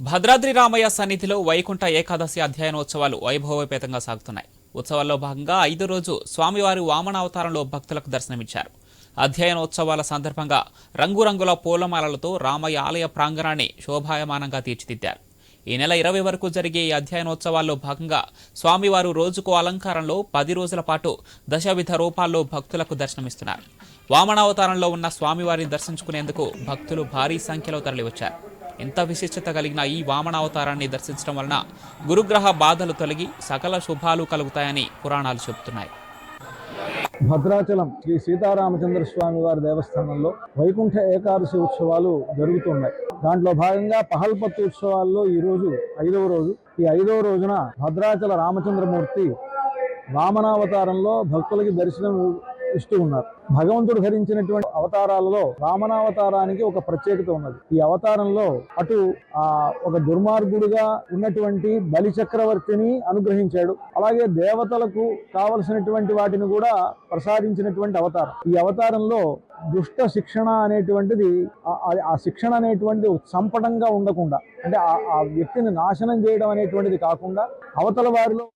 భద్రాద్రి రామయ్య సన్నిధిలో వైకుంఠ ఏకాదశి అధ్యయనోత్సవాలు వైభవోపేతంగా సాగుతున్నాయి. ఉత్సవాల్లో భాగంగా ఐదో రోజు స్వామివారి వామనావతారంలో భక్తులకు దర్శనమిచ్చారు. అధ్యయనోత్సవాల సందర్భంగా రంగురంగుల పూలమాలలతో రామయ్య ఆలయ ప్రాంగణాన్ని శోభాయమానంగా తీర్చిదిద్దారు. ఈ నెల ఇరవై వరకు జరిగే ఈ అధ్యయనోత్సవాల్లో భాగంగా స్వామివారు రోజుకు అలంకారంలో పది రోజుల పాటు దశవిధ రూపాల్లో భక్తులకు దర్శనమిస్తున్నారు. వామనావతారంలో ఉన్న స్వామివారిని దర్శించుకునేందుకు భక్తులు భారీ సంఖ్యలో తరలివచ్చారు. ఎంత విశిష్టత కలిగిన ఈ వామనావతారాన్ని దర్శించడం వలన గురుగ్రహ బాధలు తొలగి సకల శుభాలు కలుగుతాయని పురాణాలు చెబుతున్నాయి. భద్రాచలం శ్రీ సీతారామచంద్ర స్వామి వారి దేవస్థానంలో వైకుంఠ ఏకాదశి ఉత్సవాలు జరుగుతున్నాయి. దాంట్లో భాగంగా పహల్పత్తు ఉత్సవాల్లో ఈ రోజు ఐదవ రోజు. ఈ ఐదవ రోజున భద్రాచల రామచంద్రమూర్తి వామనావతారంలో భక్తులకి దర్శనం ఇస్తూ ఉన్నారు. భగవంతుడు ధరించినటువంటి అవతారాలలో వామనావతారానికి ఒక ప్రత్యేకత ఉన్నది. ఈ అవతారంలో అటు ఆ ఒక దుర్మార్గుడుగా ఉన్నటువంటి బలి చక్రవర్తిని అనుగ్రహించాడు. అలాగే దేవతలకు కావలసినటువంటి వాటిని కూడా ప్రసాదించినటువంటి అవతారం. ఈ అవతారంలో దుష్ట శిక్షణ అనేటువంటిది ఆ- ఆ శిక్షణ అనేటువంటిది సంపటంగా ఉండకుండా అంటే ఆ- ఆ వ్యక్తిని నాశనం చేయడం అనేటువంటిది కాకుండా అవతల వారిలో